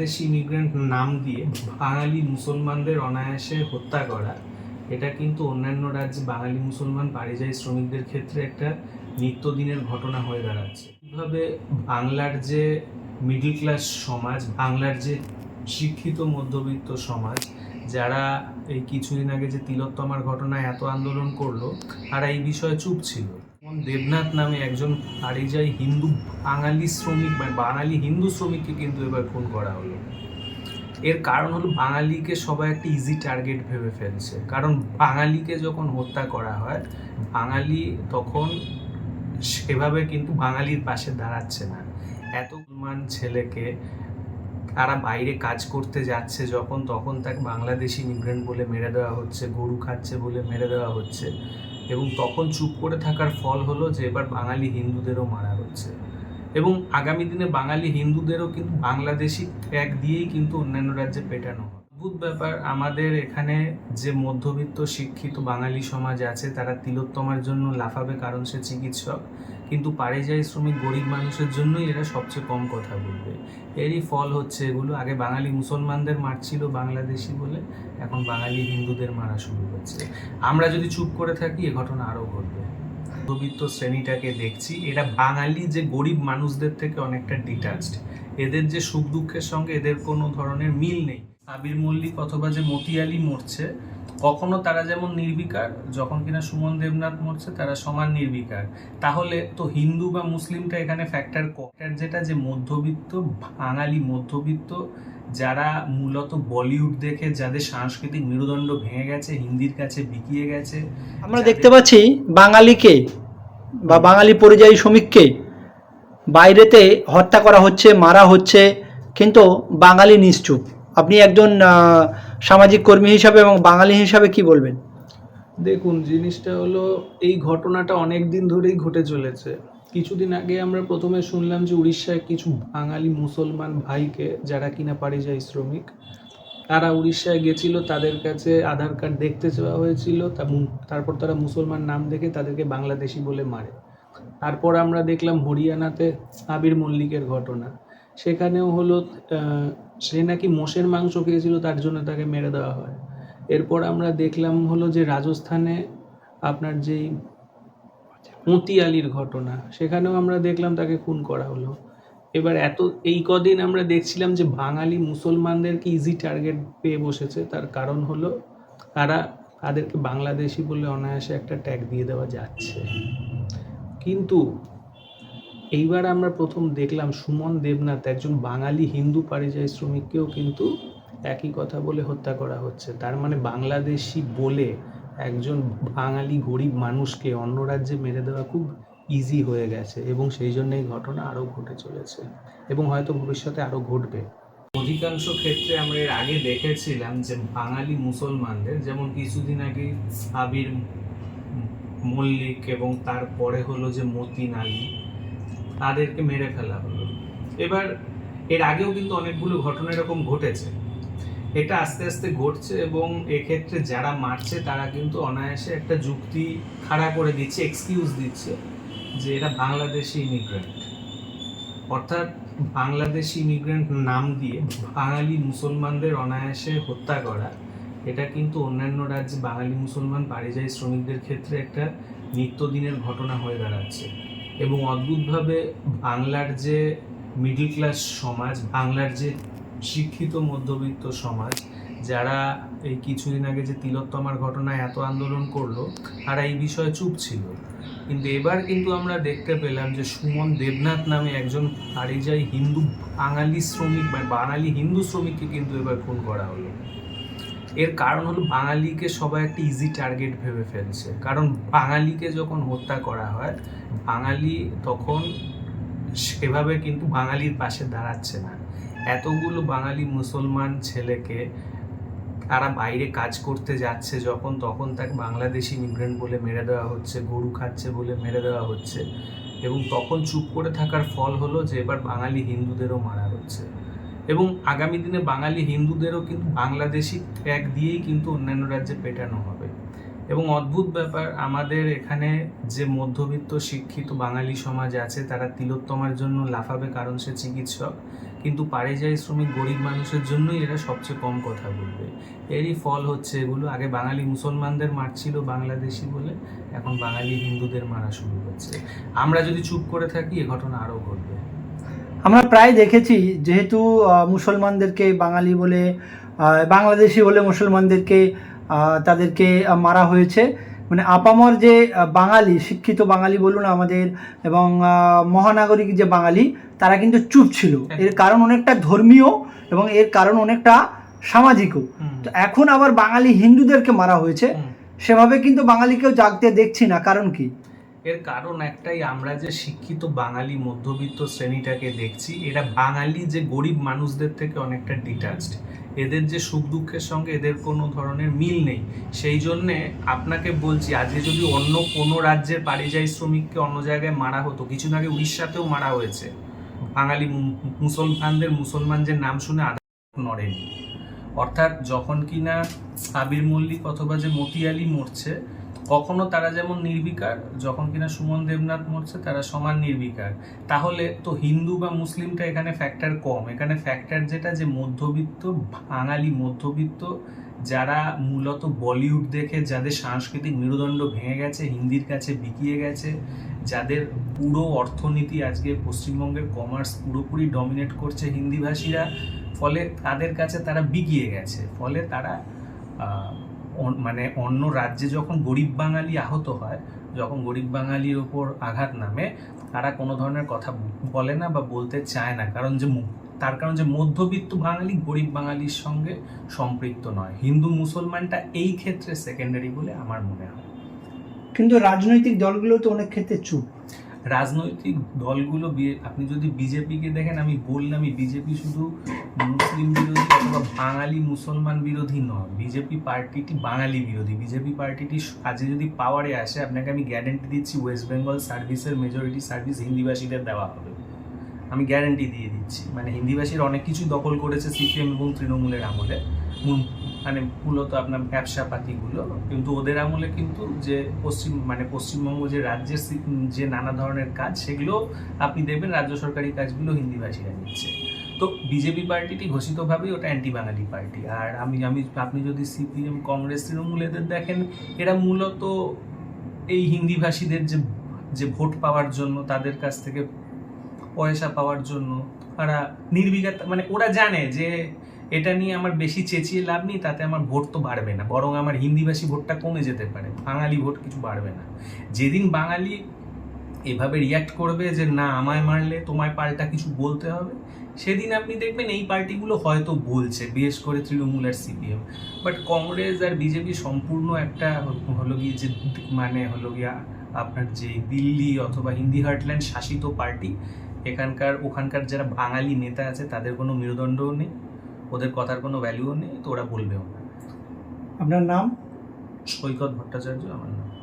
Bangladeshi immigrant নাম দিয়ে বাঙালি মুসলমানদের অনায়াসে হত্যা করা, এটা কিন্তু অন্যান্য রাজ্যে বাঙালি মুসলমান পারিযায়ী শ্রমিকদের ক্ষেত্রে একটা নিত্যদিনের ঘটনা হয়ে দাঁড়াচ্ছে। কীভাবে বাংলার যে মিডল ক্লাস সমাজ, বাংলার যে শিক্ষিত মধ্যবিত্ত সমাজ, যারা এই কিছুদিন আগে যে তিলোত্তমার ঘটনায় এত আন্দোলন করল, তারা এই বিষয়ে চুপ ছিল। দেবনাথ নামে একজন পারিযায়ী হিন্দু বাঙালি শ্রমিক মানে বাঙালি হিন্দু শ্রমিককে কিন্তু এবার খুন করা হলো। এর কারণ হলো বাঙালিকে সবাই একটা ইজি টার্গেট ভেবে ফেলছে। কারণ বাঙালিকে যখন হত্যা করা হয়, বাঙালি তখন সেভাবে কিন্তু বাঙালির পাশে দাঁড়াচ্ছে না। এত মান ছেলেকে তারা বাইরে কাজ করতে যাচ্ছে যখন, তখন তাকে বাংলাদেশি ইমিগ্রেন্ট বলে মেরে দেওয়া হচ্ছে, গরু খাচ্ছে বলে মেরে দেওয়া হচ্ছে। এবং তখন চুপ করে থাকার ফল হলো যে এবার বাঙালি হিন্দুদেরও মারা হচ্ছে এবং আগামী দিনে বাঙালি হিন্দুদেরও কিন্তু বাংলাদেশি ট্যাগ দিয়েই কিন্তু অন্যান্য রাজ্যে পেটানো হয় অদ্ভুত ব্যাপার, আমাদের এখানে যে মধ্যবিত্ত শিক্ষিত বাঙালি সমাজ আছে, তারা তিলোত্তমার জন্য লাফাবে কারণ সে চিকিৎসক। কিন্তু পারিযায়ী শ্রমিক গরিব মানুষের জন্যই এরা সবচেয়ে কম কথা বলবে। এরই ফল হচ্ছে এগুলো। আগে বাঙালি মুসলমানদের মারছিল বাংলাদেশি বলে, এখন বাঙালি হিন্দুদের মারা শুরু হচ্ছে আমরা যদি চুপ করে থাকি, এ ঘটনা আরও ঘটবে। মধ্যবিত্ত শ্রেণীটাকে দেখছি। এরা বাঙালি যে গরিব মানুষদের থেকে অনেকটা ডিটাচড এদের যে সুখ দুঃখের সঙ্গে এদের কোনো ধরনের মিল নেই। আবির মল্লিক অথবা যে মতিয়ালি মরছে কখনো তারা যেমন নির্বিকার যখন কিনা সুমন দেবনাথ মরছে তারা সমান নির্বিকার। তাহলে তো হিন্দু বা মুসলিমটা এখানে ফ্যাক্টর ফ্যাক্টর যেটা যে মধ্যবিত্ত বাঙালি মধ্যবিত্ত যারা মূলত বলিউড দেখে যাদের সাংস্কৃতিক মেরুদণ্ড ভেঙে গেছে হিন্দির কাছে বিকিয়ে গেছে আমরা দেখতে পাচ্ছি বাঙালিকে বা বাঙালি পরিযায়ী শ্রমিককে বাইরেতে হত্যা করা হচ্ছে মারা হচ্ছে কিন্তু বাঙালি নিশ্চুপ। আপনি একজন আহ, সামাজিক কর্মী হিসাবে এবং বাঙালি হিসাবে কি বলবেন? দেখুন, জিনিসটা হলো এই ঘটনাটা অনেক দিন ধরেই ঘটে চলেছে। কিছুদিন আগে আমরা প্রথমে শুনলাম যে উড়িষ্যায় কিছু বাঙালি মুসলমান ভাইকে, যারা কিনা পারিযায়ী শ্রমিক, তারা উড়িষ্যায় গেছিল, তাদের কাছে আধার কার্ড দেখতে চাওয়া হয়েছিল তারপর তারা মুসলমান নাম দেখে তাদেরকে বাংলাদেশি বলে মারে। তারপর আমরা দেখলাম হরিয়ানাতে আবির মল্লিকের ঘটনা। সেখানেও হলো সে নাকি মোষের মাংস খেয়েছিল, তার জন্য তাকে মেরে দেওয়া হয়। এরপর আমরা দেখলাম হলো যে রাজস্থানে আপনার যেই মতি আলীর ঘটনা, সেখানেও আমরা দেখলাম তাকে খুন করা হলো। এবার এত, এই কদিন আমরা দেখছিলাম যে বাঙালি মুসলমানদেরকে ইজি টার্গেট পেয়ে বসেছে, তার কারণ হলো তারা তাদেরকে বাংলাদেশি বলে অনায়াসে একটা ট্যাগ দিয়ে দেওয়া যাচ্ছে। কিন্তু এইবার আমরা প্রথম দেখলাম সুমন দেবনাথ, একজন বাঙালি হিন্দু পরিযায়ী শ্রমিককেও কিন্তু একই কথা বলে হত্যা করা হচ্ছে। তার মানে বাংলাদেশি বলে একজন বাঙালি গরিব মানুষকে অন্য রাজ্যে মেরে দেওয়া খুব ইজি হয়ে গেছে এবং সেই জন্য এই ঘটনা আরও ঘটে চলেছে এবং হয়তো ভবিষ্যতে আরও ঘটবে। অধিকাংশ ক্ষেত্রে আমরা এর আগে দেখেছিলাম যে বাঙালি মুসলমানদের, যেমন কিছুদিন আগে সাবির মল্লিক এবং তারপরে হলো যে মতিন আলী তাদেরকে মেরে ফেলা হলো। এবার এর আগেও কিন্তু অনেকগুলো ঘটনা এরকম ঘটেছে। এটা আস্তে আস্তে ঘটছে এবং এক্ষেত্রে যারা মারছে তারা কিন্তু অনায়াসে একটা যুক্তি খাড়া করে দিচ্ছে এক্সকিউজ দিচ্ছে যে এরা বাংলাদেশি ইমিগ্রেন্ট অর্থাৎ বাংলাদেশি ইমিগ্রেন্ট নাম দিয়ে বাঙালি মুসলমানদের অনায়াসে হত্যা করা, এটা কিন্তু অন্যান্য রাজ্যে বাঙালি মুসলমান পারিযায়ী শ্রমিকদের ক্ষেত্রে একটা নিত্যদিনের ঘটনা হয়ে দাঁড়াচ্ছে। এবং অদ্ভুতভাবে বাংলার যে মিডল ক্লাস সমাজ, বাংলার যে শিক্ষিত মধ্যবিত্ত সমাজ, যারা এই কিছুদিন আগে যে তিলোত্তমার ঘটনায় এত আন্দোলন করল, তারা এই বিষয়ে চুপ ছিল। কিন্তু এবার কিন্তু আমরা দেখতে পেলাম যে সুমন দেবনাথ নামে একজন পারিযায়ী হিন্দু বাঙালি শ্রমিক মানে বাঙালি হিন্দু শ্রমিককে কিন্তু এবার খুন করা হলো। এর কারণ হলো বাঙালিকে সবাই একটা ইজি টার্গেট ভেবে ফেলছে। কারণ বাঙালিকে যখন হত্যা করা হয়, বাঙালি তখন সেভাবে কিন্তু বাঙালির পাশে দাঁড়াচ্ছে না। এতগুলো বাঙালি মুসলমান ছেলেকে তারা বাইরে কাজ করতে যাচ্ছে যখন, তখন তাকে বাংলাদেশি ইমিগ্রেন্ট বলে মেরে দেওয়া হচ্ছে, গরু খাচ্ছে বলে মেরে দেওয়া হচ্ছে। এবং তখন চুপ করে থাকার ফল হলো যে এবার বাঙালি হিন্দুদেরও মারা হচ্ছে। এবং আগামী দিনে বাঙালি হিন্দুদেরও কিন্তু বাংলাদেশি ট্যাগ দিয়েই কিন্তু অন্যান্য রাজ্যে পেটানো হবে। এবং অদ্ভুত ব্যাপার, আমাদের এখানে যে মধ্যবিত্ত, শিক্ষিত বাঙালি সমাজ আছে, তারা তিলোত্তমার জন্য লাফাবে কারণ সে চিকিৎসক। কিন্তু পারিযায়ী শ্রমিক, গরিব মানুষের জন্যই এরা সবচেয়ে কম কথা বলবে। এরই ফল হচ্ছে এগুলো। আগে বাঙালি মুসলমানদের মারছিল বাংলাদেশি বলে, এখন বাঙালি হিন্দুদের মারা শুরু হচ্ছে। আমরা যদি চুপ করে থাকি, এ ঘটনা আরও ঘটবে। আমরা প্রায় দেখেছি যেহেতু মুসলমানদেরকে বাঙালি বলে বাংলাদেশি বলে মুসলমানদেরকে তাদেরকে মারা হয়েছে। মানে আপামর যে বাঙালি শিক্ষিত বাঙালি বলুন আমাদের এবং মহানাগরিক যে বাঙালি তারা কিন্তু চুপ ছিল। এর কারণ অনেকটা ধর্মীয় এবং এর কারণ অনেকটা সামাজিকও। তো এখন আবার বাঙালি হিন্দুদেরকে মারা হয়েছে। সেভাবে কিন্তু বাঙালিকেও জাগতে দেখছি না। কারণ কি? এর কারণ একটাই, আমরা যে শিক্ষিত বাঙালি মধ্যবিত্ত শ্রেণীটাকে দেখছি, এরা বাঙালি যে গরিব মানুষদের থেকে অনেকটা ডিটাচড এদের যে সুখ দুঃখের সঙ্গে এদের কোনো ধরনের মিল নেই। সেই জন্যে আপনাকে বলছি, আজকে যদি অন্য কোনো রাজ্যের পারিযায়ী শ্রমিককে অন্য জায়গায় মারা হতো কিছুদিন আগে উড়িষ্যাতেও মারা হয়েছে। বাঙালি মুসলমানদের মুসলমান যে নাম শুনে আদা নড়েনি। অর্থাৎ যখন কিনা সাবির মল্লিক অথবা যে মতিয়ালি মরছে কখনো তারা যেমন নির্বিকার, যখন কিনা সুমন দেবনাথ মরছে, তারা সমান নির্বিকার। তাহলে তো হিন্দু বা মুসলিমটা এখানে ফ্যাক্টর কম। এখানে ফ্যাক্টর যেটা যে মধ্যবিত্ত, বাঙালি মধ্যবিত্ত, যারা মূলত বলিউড দেখে, যাদের সাংস্কৃতিক মেরুদণ্ড ভেঙে গেছে, হিন্দির কাছে বিকিয়ে গেছে, যাদের পুরো অর্থনীতি আজকে পশ্চিমবঙ্গের কমার্স পুরোপুরি ডমিনেট করছে হিন্দিভাষীরা, ফলে তাদের কাছে তারা বিগিয়ে গেছে। ফলে তারা মানে অন্য রাজ্যে যখন গরিব বাঙালি আহত হয়, যখন গরিব বাঙালির ওপর আঘাত নামে, তারা কোনো ধরনের কথা বলে না বা বলতে চায় না। কারণ যে তার কারণ যে মধ্যবিত্ত বাঙালি গরিব বাঙালির সঙ্গে সম্পৃক্ত নয়। হিন্দু মুসলমানটা এই ক্ষেত্রে সেকেন্ডারি বলে আমার মনে হয়। কিন্তু রাজনৈতিক দলগুলো তো অনেক ক্ষেত্রে চুপ। রাজনৈতিক দলগুলো আপনি যদি বিজেপিকে দেখেন, আমি বললাম বিজেপি শুধু মুসলিম বিরোধী অথবা বাঙালি মুসলমান বিরোধী নয়। বিজেপি পার্টিটি বাঙালি বিরোধী। বিজেপি পার্টিটি আজকে যদি পাওয়ারে আসে, আপনাকে আমি গ্যারেন্টি দিচ্ছি ওয়েস্ট বেঙ্গল সার্ভিসের মেজরিটি সার্ভিস হিন্দিভাষীদের দেওয়া হবে। আমি গ্যারেন্টি দিয়ে দিচ্ছি। মানে হিন্দিভাষীর অনেক কিছু দখল করেছে সিপিএম এবং তৃণমূলের আমলে। মূল- মানে মূলত আপনার ব্যবসা পাতিগুলো কিন্তু ওদের আমলে কিন্তু যে পশ্চিম মানে পশ্চিমবঙ্গ যে রাজ্যের যে নানা ধরনের কাজ, সেগুলো আপনি দেখবেন রাজ্য সরকারি কাজগুলো হিন্দিভাষীরা নিচ্ছে। তো বিজেপি পার্টিটি ঘোষিতভাবেই ওটা অ্যান্টি বাঙালি পার্টি। আর আমি আমি, আপনি যদি সিপিএম, কংগ্রেস, তৃণমূল এদের দেখেন, এরা মূলত এই হিন্দিভাষীদের যে যে ভোট পাওয়ার জন্য তাদের কাছ থেকে পয়সা পাওয়ার জন্য। তারা নির্বিঘাত মানে ওরা জানে যে এটা নিয়ে আমার বেশি চেঁচিয়ে লাভ নেই, তাতে আমার ভোট তো বাড়বে না। বরং আমার হিন্দিভাষী ভোটটা কমে যেতে পারে, বাঙালি ভোট কিছু বাড়বে না। যেদিন বাঙালি এভাবে রিয়াক্ট করবে যে, না, আমায় মারলে তোমায় পাল্টা কিছু বলতে হবে, সেদিন আপনি দেখবেন এই পার্টিগুলো হয়তো বলছে, বিশেষ করে তৃণমূল আর সিপিএম। বাট কংগ্রেস আর বিজেপি সম্পূর্ণ একটা হলো গিয়ে যে মানে হলো গিয়া আপনার যে দিল্লি অথবা হিন্দি হার্টল্যান্ড শাসিত পার্টি এখানকার ওখানকার যারা বাঙালি নেতা আছে তাদের কোনো মেরুদণ্ডও নেই ওদের কথার কোনো ভ্যালুও নেই তো ওরা বলবেও না। আপনার নাম? সৈকত ভট্টাচার্য আমার নাম।